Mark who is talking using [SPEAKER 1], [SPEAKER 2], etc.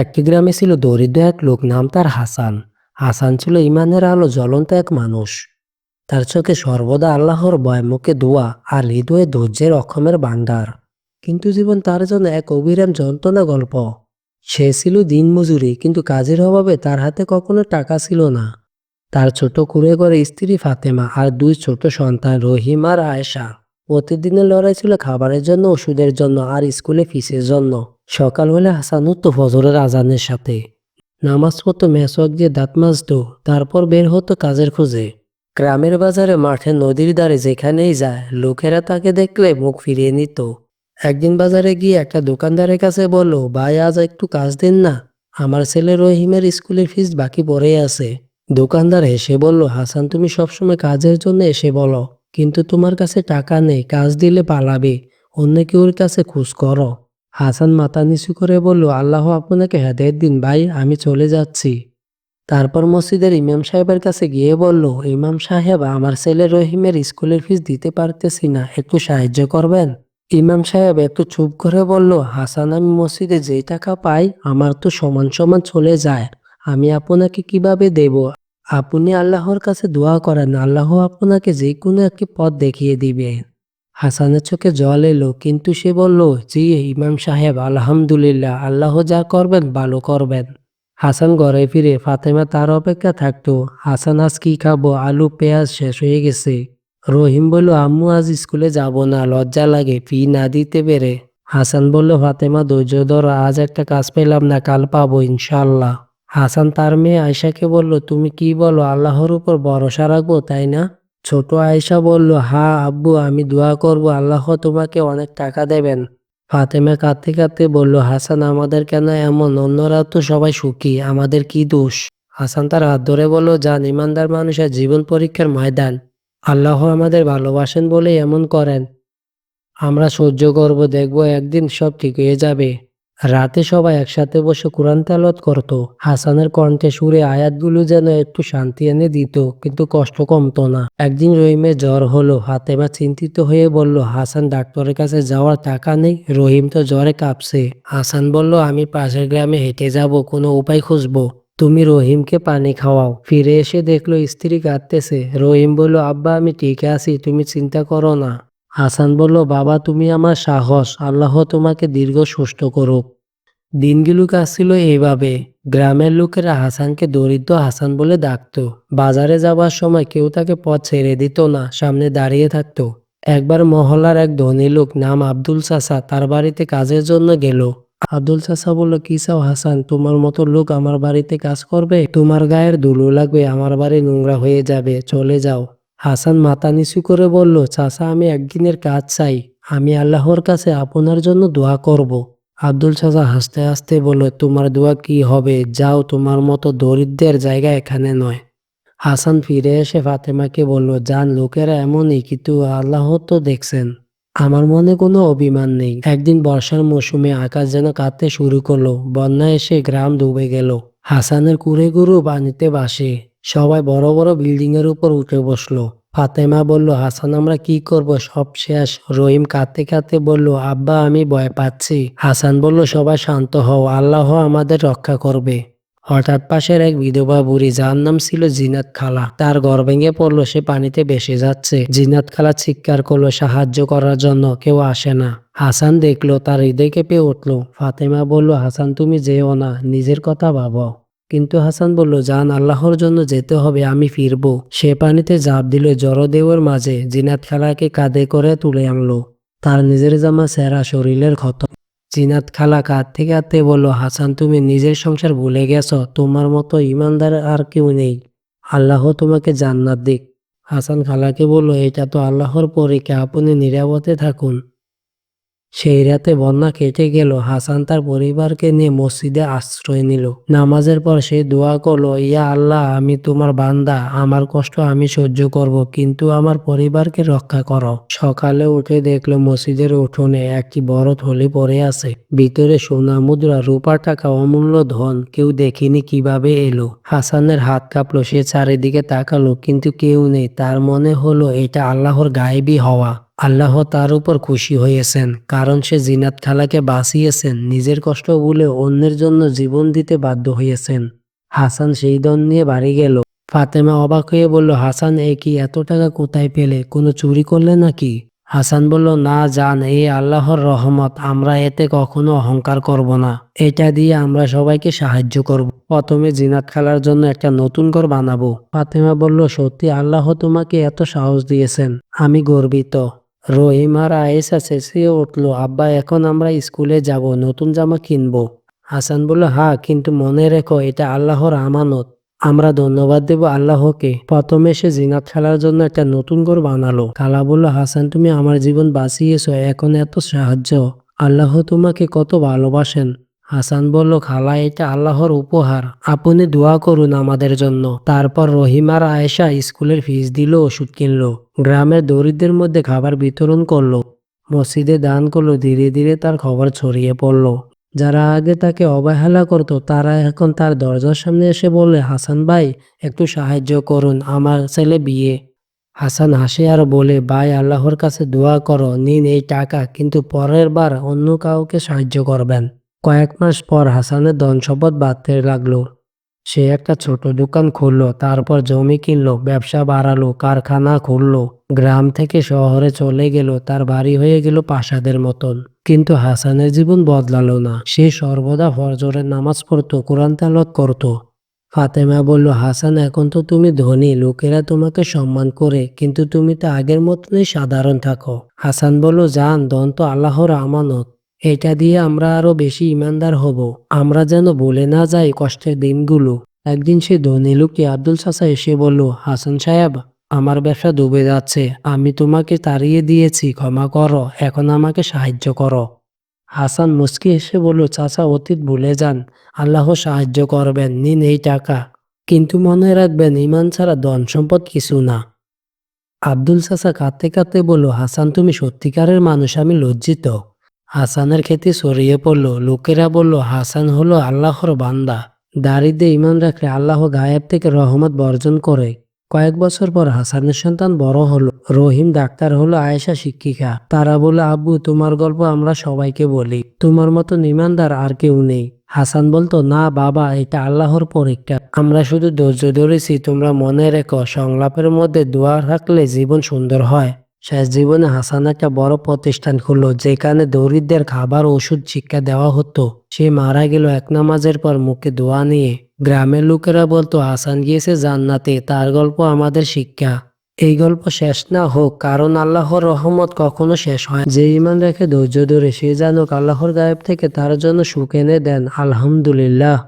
[SPEAKER 1] একটি গ্রামে ছিল দরিদ্র এক লোক নাম তার হাসান। হাসান ছিল ইমানের আলো জ্বলন্ত এক মানুষ। তার চোখে সর্বদা আল্লাহর ভয়, মুখে দোয়া আর হৃদয়ে ধৈর্যের অক্ষমের ভাণ্ডার। কিন্তু জীবন তার জন্য এক অবিরাম যন্ত্রণা গল্প। সে ছিল দিনমজুরি, কিন্তু কাজের অভাবে তার হাতে কখনো টাকা ছিল না। তার ছোট কুড়ে ঘরে স্ত্রী ফাতেমা আর দুই ছোট সন্তান রহিম আর আয়েশা। প্রতিদিনের লড়াই ছিল খাবারের জন্য, ওষুধের জন্য আর স্কুলে ফিসের জন্য। সকাল হলে হাসান উঠতো ফজরের আজানের সাথে। নামাজ পড়তো মেসক দিয়ে দাঁত মাজতো, তারপর বের হতো কাজের খোঁজে। গ্রামের বাজারে মাঠে নদীর ধারে যেখানেই যায়, লোকেরা তাকে দেখলে মুখ ফিরিয়ে নিত। একদিন বাজারে গিয়ে একটা দোকানদারের কাছে বলল, ভাই, আজ একটু কাজ দিন না, আমার ছেলে রহিমের স্কুলের ফিস বাকি পড়ে আছে। দোকানদার হেসে বলল, হাসান, তুমি সবসময় কাজের জন্য এসে বলো, কিন্তু তোমার কাছে টাকা নেই, কাজ দিলে পালাবে, অন্য কেউর কাছে খোঁজ করো। হাসান মাথা নিচু করে বলল, আল্লাহ আপনাকে হেদায়ত দিন ভাই, আমি চলে যাচ্ছি। তারপর মসজিদের ইমাম সাহেবের কাছে গিয়ে বলল, ইমাম সাহেব, আমার ছেলে রহিমের স্কুলের ফিস দিতে পারতেছি না, একটু সাহায্য করবেন? ইমাম সাহেব একটু চুপ করে বলল, হাসান, আমি মসজিদে যেই টাকা পাই, আমার তো সমান সমান চলে যায়, আমি আপনাকে কীভাবে দেব? আপনি আল্লাহর কাছে দোয়া করেন, আল্লাহ আপনাকে যে কোনো একটি পথ দেখিয়ে দিবে হাসানের চোখে জল এলো, কিন্তু সে বলল, জি, ইমাম সাহেব, আলহামদুলিল্লাহ, আল্লাহ যা করবেন, ভালো করবেন। হাসান ঘরে ফিরে, ফাতেমা তার অপেক্ষা থাকতো, হাসান, আজ কি খাব? আলু, পেঁয়াজ শেষ হয়ে গেছে। রহিম বলল, আম্মু, আজ স্কুলে যাব না, লজ্জা লাগে, ফি না দিতে পেরে। হাসান বলল, ফাতেমা, ধৈর্য ধরো, আজ একটা কাজ পেলাম না, কাল পাবো ইনশাল্লাহ হাসান তার মেয়ে আয়সাকে বলল, তুমি কি বলো, আল্লাহর উপর ভরসা রাখব, তাই না? ছোট আয়সা বলল, হা, আব্বু, আমি দোয়া করব, আল্লাহ তোমাকে অনেক টাকা দেবেন। ফাতেমা কাঁদতে কাঁদতে বলল, হাসান, আমাদের কেন এমন? অন্যরা তো সবাই সুখী, আমাদের কি দোষ? হাসান তার হাত ধরে বলল যান ইমানদার মানুষের জীবন পরীক্ষার ময়দান। আল্লাহ আমাদের ভালোবাসেন বলে এমন করেন। আমরা সহ্য করব, দেখব, একদিন সব ঠিক হয়ে যাবে। রাতে সবাই একসাথে বসে কোরআন তেলত করত। হাসানের কণ্ঠে সুরে আয়াতগুলো যেন একটু শান্তি এনে দিত, কিন্তু কষ্ট কমতো না। একদিন রহিমের জ্বর হলো হাতেমা চিন্তিত হয়ে বলল, হাসান, ডাক্তারের কাছে যাওয়ার টাকা নেই, রহিম তো জ্বরে কাঁপছে। হাসান বলল, আমি পাশের গ্রামে হেঁটে যাব, কোনো উপায় খুঁজবো। তুমি রহিমকে পানি খাওয়াও। ফিরে এসে দেখল, স্ত্রী কাঁদতেছে। রহিম বলল, আব্বা, আমি ঠিক আছি, তুমি চিন্তা করো না। হাসান বলল, বাবা, তুমি আমার সাহস। আল্লাহ তোমাকে দীর্ঘ সুস্থ করুক। দিনগুলো কাজছিল এইভাবে। গ্রামের লোকেরা হাসানকে দরিদ্র হাসান বলে ডাকতো। বাজারে যাবার সময় কেউ তাকে পথ ছেড়ে দিত না, সামনে দাঁড়িয়ে থাকতো। একবার মহল্লার এক ধনী লোক নাম আব্দুল চাচা তার বাড়িতে কাজের জন্য গেল। আব্দুল চাচা বলল, কি চাও হাসান? তোমার মতো লোক আমার বাড়িতে কাজ করবে? তোমার গায়ের ধুলো লাগবে, আমার বাড়ি নোংরা হয়ে যাবে। চলে যাও। হাসান মাথা নিচু করে বলল, চাচা, আমি একদিনের কাজ চাই। আমি আল্লাহর কাছে আপনার জন্য দোয়া করব। আব্দুল চাচা হাসতে হাসতে বলল, তোমার দোয়া কি হবে? যাও, তোমার মতো দরিদ্রের জায়গা এখানে নয়। হাসান ফিরে এসে ফাতেমাকে বলল, যান, লোকেরা এমনই, কিন্তু আল্লাহ তো দেখছেন। আমার মনে কোনো অভিমান নেই। একদিন বর্ষার মৌসুমে আকাশ যেন কাঁদতে শুরু করল। বন্যা এসে গ্রাম ডুবে গেল। হাসানের কুড়ে গুরু বানিতে বাসে সবাই বড় বড় বিল্ডিং এর উপর উঠে বসল। ফাতেমা বলল, হাসান, আমরা কি করব? সব শেষ। রহিম কাঁদতে কাঁদতে বলল, আব্বা, আমি ভয় পাচ্ছি। হাসান বলল, সবাই শান্ত হও, আল্লাহ আমাদের রক্ষা করবে। হঠাৎ পাশের এক বিধবা বুড়ি, যার নাম ছিল জিনাত খালা, তার ঘর ভেঙে পড়ল, সে পানিতে ভেসে যাচ্ছে। জিনাত খালা চিৎকার করল, সাহায্য করার জন্য কেউ আসে না। হাসান দেখল, তার হৃদয় কেঁপে উঠল। ফাতেমা বলল, হাসান, তুমি যেও না, নিজের কথা ভাবো। কিন্তু হাসান বলল যান আল্লাহর জন্য যেতে হবে, আমি ফিরব। সে পানিতে ঝাঁপ দিল জড়দেওয়ের মাঝে জিনাত খালাকে কাঁধে করে তুলে আনলো। তার নিজের জামা সেরা শরীরের ক্ষত। জিনাত খালা কাঁদতে কাঁদতে বলল, হাসান, তুমি নিজের সংসার ভুলে গেছ, তোমার মতো ইমানদার আর কেউ নেই। আল্লাহ তোমাকে জান্নাত দিক। হাসান খালাকে বলল, এটা তো আল্লাহর পরীক্ষা, আপনি নিরাপদে থাকুন। সেই রাতে বন্যা কেটে গেল। হাসান তার পরিবারকে নিয়ে মসজিদে আশ্রয় নিল। নামাজের পর সে দোয়া করল, ইয়া আল্লাহ, আমি তোমার বান্দা। আমার কষ্ট আমি সহ্য করব, কিন্তু আমার পরিবারকে রক্ষা করো। সকালে উঠে দেখল মসজিদের উঠোনে একটি বড় থলি পড়ে আছে। ভিতরে সোনা মুদ্রা, রূপা টাকা, অমূল্য ধন। কেউ দেখিনি কীভাবে এলো। হাসানের হাত কাঁপলো, সে চারিদিকে তাকালো, কিন্তু কেউ নেই। তার মনে হলো, এটা আল্লাহর গায়েবী হওয়া। আল্লাহ তার উপর খুশি হয়েছেন, কারণ সে জিনাত খালাকে বাঁচিয়েছেন, নিজের কষ্ট ভুলে অন্যের জন্য জীবন দিতে বাধ্য হয়েছেন। হাসান সেই দন নিয়ে বাড়ি গেল। ফাতেমা অবাক হয়ে বলল, হাসান, এ কি এত টাকা কোথায় পেলে? কোনো চুরি করলে নাকি? হাসান বলল, না জান, এ আল্লাহর রহমত, আমরা এতে কখনো অহংকার করব না। এটা দিয়ে আমরা সবাইকে সাহায্য করব। প্রথমে জিনাত খেলার জন্য একটা নতুন ঘর বানাবো। ফাতেমা বলল, সত্যি আল্লাহ তোমাকে এত সাহস দিয়েছেন। আমি গর্বিত। রহিম আর আয়েসা চেঁচিয়ে উঠল, আব্বা, এখন আমরা স্কুলে যাব, নতুন জামা কিনবো। হাসান বলল, হা, কিন্তু মনে রেখো, এটা আল্লাহর আমানত। আমরা ধন্যবাদ দেব আল্লাহকে। প্রথমে সে জিনাত খেলার জন্য একটা নতুন ঘর বানালো। খালা বলল, হাসান, তুমি আমার জীবন বাঁচিয়েছ, এখন এত সাহায্য। আল্লাহ তোমাকে কত ভালোবাসেন। হাসান বলল, খালা, এটা আল্লাহর উপহার। আপনি দোয়া করুন আমাদের জন্য। তারপর রহিমার আয়েশা স্কুলের ফিস দিল, ওষুধ কিনলো। গ্রামের দরিদ্রের মধ্যে খাবার বিতরণ করল। মসজিদে দান করল, ধীরে ধীরে তার খবর ছড়িয়ে পড়ল। যারা আগে তাকে অবহেলা করত, তারা এখন তার দরজার সামনে এসে বলে হাসান ভাই, একটু সাহায্য করুন, আমার ছেলে বিয়ে। হাসান হাসে আর বলে, ভাই, আল্লাহর কাছে দোয়া করো, নিন এই টাকা, কিন্তু পরের বার অন্য কাউকে সাহায্য করবেন। কয়েক মাস পর হাসানের ধন সম্পদ বাড়তে লাগল। সে একটা ছোট দোকান খুললো, তারপর জমি কিনলো, ব্যবসা বাড়ালো, কারখানা খুললো, গ্রাম থেকে শহরে চলে গেল, তার বাড়ি হয়ে গেল প্রাসাদের মতন। কিন্তু হাসানের জীবন বদলালো না। সে সর্বদা ফজরের নামাজ পড়তো, কোরআন তালত করতো। ফাতেমা বলল, হাসান, এখন তো তুমি ধনী, লোকেরা তোমাকে সম্মান করে, কিন্তু তুমি তো আগের মতনই সাধারণ থাকো। হাসান বলল, জান, ধন তো আল্লাহর আমানত। এটা দিয়ে আমরা আরও বেশি ইমানদার হব। আমরা যেন বলে না যাই কষ্টের দিনগুলো। একদিন সে ধনী লোকটি আব্দুল চাচা এসে বলল, হাসান সাহেব, আমার ব্যবসা ডুবে যাচ্ছে। আমি তোমাকে তাড়িয়ে দিয়েছি, ক্ষমা করো। এখন আমাকে সাহায্য করো। হাসান মুস্কি এসে বলল, চাচা, অতীত ভুলে যান। আল্লাহ সাহায্য করবেন, নিন এই টাকা। কিন্তু মনে রাখবেন, ইমান ছাড়া ধন সম্পদ কিছু না। আব্দুল চাচা কাঁদতে কাঁদতে বলল, হাসান, তুমি সত্যিকারের মানুষ, আমি লজ্জিত। হাসানের খ্যাতি ছড়িয়ে পড়ল। লোকেরা বলল, হাসান হলো আল্লাহর বান্দা। দারিদ্রে ইমান রাখলে আল্লাহ গায়েব থেকে রহমত বর্জন করে। কয়েক বছর পর হাসানের সন্তান বড় হলো। রহিম ডাক্তার হলো আয়েশা শিক্ষিকা। তারা বলে আব্বু, তোমার গল্প আমরা সবাইকে বলি। তোমার মতো ইমানদার আর কেউ নেই। হাসান বলতো, না বাবা, এটা আল্লাহর পরীক্ষা। আমরা শুধু ধৈর্য ধরেছি, তোমরা মনে রেখো, সংলাপের মধ্যে দোয়া রাখলে জীবন সুন্দর হয়। শেষ জীবনে হাসান একটা বড় প্রতিষ্ঠান খুললো, যেখানে দরিদ্রের খাবার, ওষুধ, শিক্ষা দেওয়া হতো। সে মারা গেল এক নামাজের পর মুখে দোয়া নিয়ে। গ্রামের লোকেরা বলতো, হাসান গিয়েছে জান্নাতে, তার গল্প আমাদের শিক্ষা। এই গল্প শেষ না হোক, কারণ আল্লাহর রহমত কখনো শেষ হয় যে ইমান রেখে ধৈর্য ধরে, সে জানুক আল্লাহর গায়েব থেকে তার জন্য সুখ এনে দেন, আলহামদুলিল্লাহ।